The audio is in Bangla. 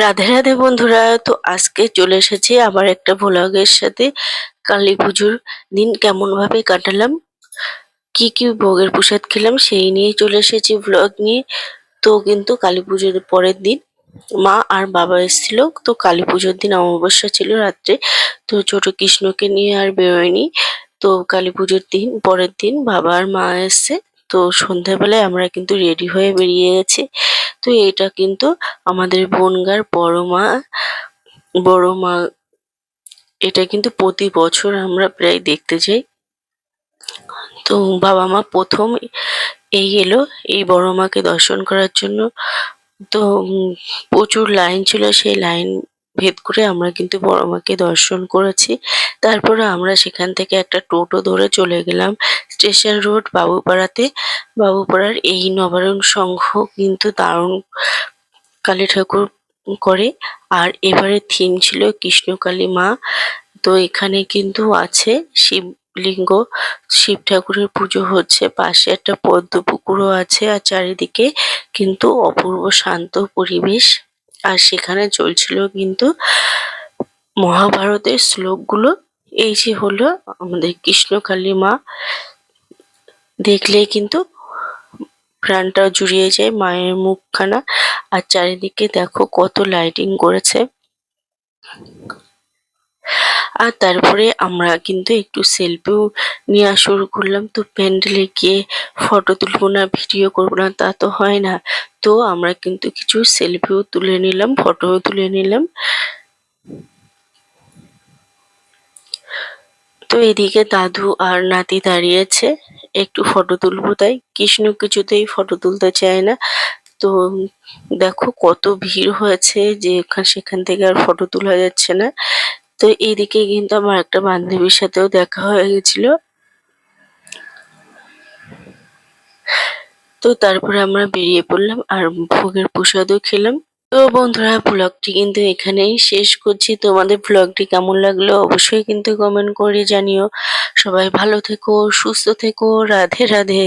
রাধে রাধে বন্ধুরা, তো আজকে চলে এসেছি আবার একটা ভ্লগের সাথে। কালী পুজোর দিন কেমন ভাবে কাটালাম, কি কি ভোগের প্রসাদ খেলাম সেই নিয়ে চলে এসেছি ভ্লগ নিয়ে। তো কিন্তু কালী পুজোর পরের দিন মা আর বাবা এসেছিল, তো কালী পুজোর দিন অমাবস্যা ছিল রাত্রে, তো ছোট কৃষ্ণকে নিয়ে আর বেরোয়নি। তো কালী পুজোর দিন, পরের দিন বাবা আর মা এসছে, তো সন্ধ্যাবেলায় আমরা কিন্তু রেডি হয়ে বেরিয়ে গেছি। তো এটা কিন্তু আমাদের বনগার বড় মা বড় মা, এটা কিন্তু প্রতি বছর আমরা প্রায় দেখতে যাই। তো বাবা মা প্রথম এই এলো, এই বড় মাকে দর্শন করার জন্য। তো প্রচুর লাইন ছিল, সেই লাইন ভেদ করে আমরা কিন্তু বড় মাকে দর্শন করেছি। তারপরে আমরা সেখান থেকে একটা টোটো ধরে চলে গেলাম স্টেশন রোড বাবুপাড়াতে। বাবুপাড়ার এই নবারণ সংঘ কিন্তু দারুণ কালী ঠাকুর করে। আর এবারে থিম ছিল কৃষ্ণকালী মা। তো এখানে কিন্তু আছে শিবলিঙ্গ। শিব ঠাকুরের পুজো হচ্ছে। পাশে একটা পদ্ম পুকুরও আছে আর চারিদিকে কিন্তু অপূর্ব শান্ত পরিবেশ। আর সেখানে চলছিল কিন্তু মহাভারতের শ্লোকগুলো। এই যে হলো আমাদের কৃষ্ণকালী মা। দেখলেই কিন্তু প্রাণটা জুড়িয়ে যায়, মায়ের মুখখানা। আর চারিদিকে দেখো কত লাইটিং করেছে। আর তারপরে আমরা কিন্তু একটু সেলফিও নেওয়া শুরু করলাম। তো প্যান্ডেলে গিয়ে ফটো তুলবো না ভিডিও করব না, তা তো হয় না। তো আমরা কিন্তু কিছু সেলফিও তুলে নিলাম ফটোও তুলে নিলাম। তো এদিকে দাদু আর নাতি দাঁড়িয়েছে। একটু ফটো তুলবো তাই। কৃষ্ণ কিছুতেই ফটো তুলতে চায় না। তো দেখো কত ভিড় হয়েছে যে সেখান থেকে আর ফটো তোলা যাচ্ছে না। তো এইদিকে কিন্তু আমার একটা বান্ধবীর সাথেও দেখা হয়ে গেছিল। তো তারপরে আমরা বেরিয়ে পড়লাম আর ভোগের প্রসাদও খেলাম। তো বন্ধুরা ব্লগটি কিন্তু এখানেই শেষ করছি। তোমাদের ব্লগটি কেমন লাগল অবশ্যই কিন্তু কমেন্ট করে জানিও। সবাই ভালো থেকো, সুস্থ থেকো, রাধে রাধে।